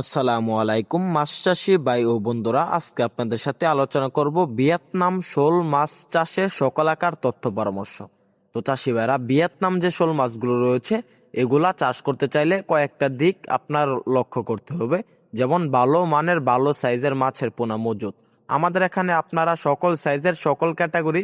আসসালামু আলাইকুম, মাছ চাষি ভাই ও বন্ধুরা, আজকে আপনাদের সাথে আলোচনা করব ভিয়েতনাম শোল মাছ চাষের সকলাকার তথ্য পরামর্শ। তো চাষি ভাইরা, ভিয়েতনাম যে শোল মাছগুলো রয়েছে, এগুলা চাষ করতে চাইলে কয়েকটা দিক আপনার লক্ষ্য করতে হবে। যেমন, ভালো মানের ভালো সাইজের মাছের পোনা মজুদ আমাদের এখানে আপনারা সকল সাইজের সকল ক্যাটাগরি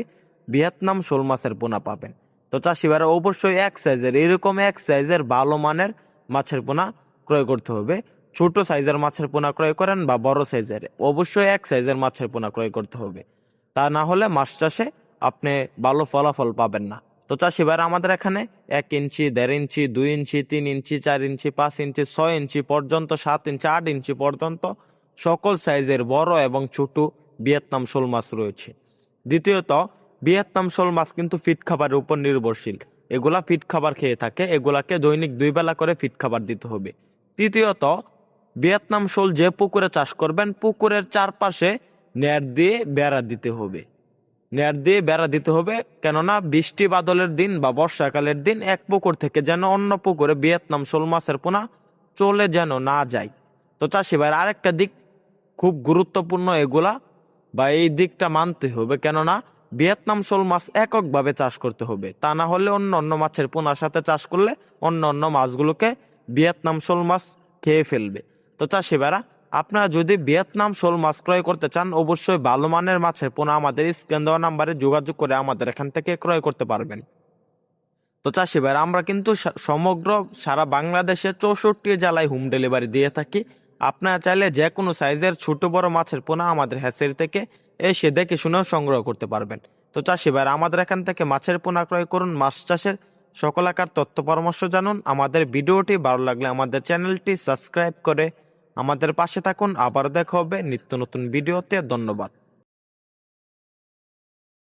ভিয়েতনাম শোল মাছের পোনা পাবেন। তো চাষি ভাইরা, অবশ্যই এক সাইজের, এরকম এক সাইজের ভালো মানের মাছের পোনা ক্রয় করতে হবে। ছোট সাইজের মাছের পোনা ক্রয় করেন বা বড় সাইজের, অবশ্যই এক সাইজের মাছের পোনা ক্রয় করতে হবে। তা না হলে মাছ চাষে আপনি ভালো ফলাফল পাবেন না। তো চাষি ভাইরা, আমাদের এখানে এক ইঞ্চি, দেড় ইঞ্চি, দুই ইঞ্চি, তিন ইঞ্চি, চার ইঞ্চি, পাঁচ ইঞ্চি, ছয় ইঞ্চি পর্যন্ত, সাত ইঞ্চি, আট ইঞ্চি পর্যন্ত সকল সাইজের বড় এবং ছোট ভিয়েতনাম শোল মাছ রয়েছে। দ্বিতীয়ত, ভিয়েতনাম শোল মাছ কিন্তু ফিট খাবারের উপর নির্ভরশীল। এগুলা ফিট খাবার খেয়ে থাকে, এগুলাকে দৈনিক দুই বেলা করে ফিট খাবার দিতে হবে। তৃতীয়ত ভিয়েতনাম শোল যে পুকুরে চাষ করবেন, পুকুরের চারপাশে নেট দিয়ে বেড়া দিতে হবে। নেট দিয়ে বেড়া দিতে হবে কেননা বৃষ্টি বাদলের দিন বা বর্ষাকালের দিন এক পুকুর থেকে যেন অন্য পুকুরে ভিয়েতনাম শোল মাছের পোনা চলে যেন না যায়। তো চাষি ভাইয়ের আরেকটা দিক খুব গুরুত্বপূর্ণ এগুলা বা এই দিকটা মানতে হবে কেননা ভিয়েতনাম শোল মাছ এককভাবে চাষ করতে হবে। তা না হলে অন্য অন্য মাছের পোনার সাথে চাষ করলে অন্য অন্য মাছগুলোকে ভিয়েতনাম শোল মাছ খেয়ে ফেলবে। তো চাষি ভাইরা, আপনারা যদি ভিয়েতনাম শোল মাছ ক্রয় করতে চান, অবশ্যই ভালো মানের মাছের পোনা আমাদের স্ক্যান দেওয়া নাম্বারে যোগাযোগ করে আমাদের এখান থেকে ক্রয় করতে পারবেন। তো চাষি ভাইরা, আমরা কিন্তু সমগ্র সারা বাংলাদেশে চৌষট্টি জেলায় হোম ডেলিভারি দিয়ে থাকি। আপনারা চাইলে যে কোনো সাইজের ছোট বড় মাছের পোনা আমাদের হ্যাসের থেকে এসে দেখে শুনেও সংগ্রহ করতে পারবেন। তো চাষি ভাইরা, আমাদের এখান থেকে মাছের পোনা ক্রয় করুন, মাছ চাষের সকলাকার তথ্য পরামর্শ জানুন। আমাদের ভিডিওটি ভালো লাগলে আমাদের চ্যানেলটি সাবস্ক্রাইব করে আমাদের পাশে থাকুন। আবার দেখা হবে নিত্য নতুন ভিডিওতে। ধন্যবাদ।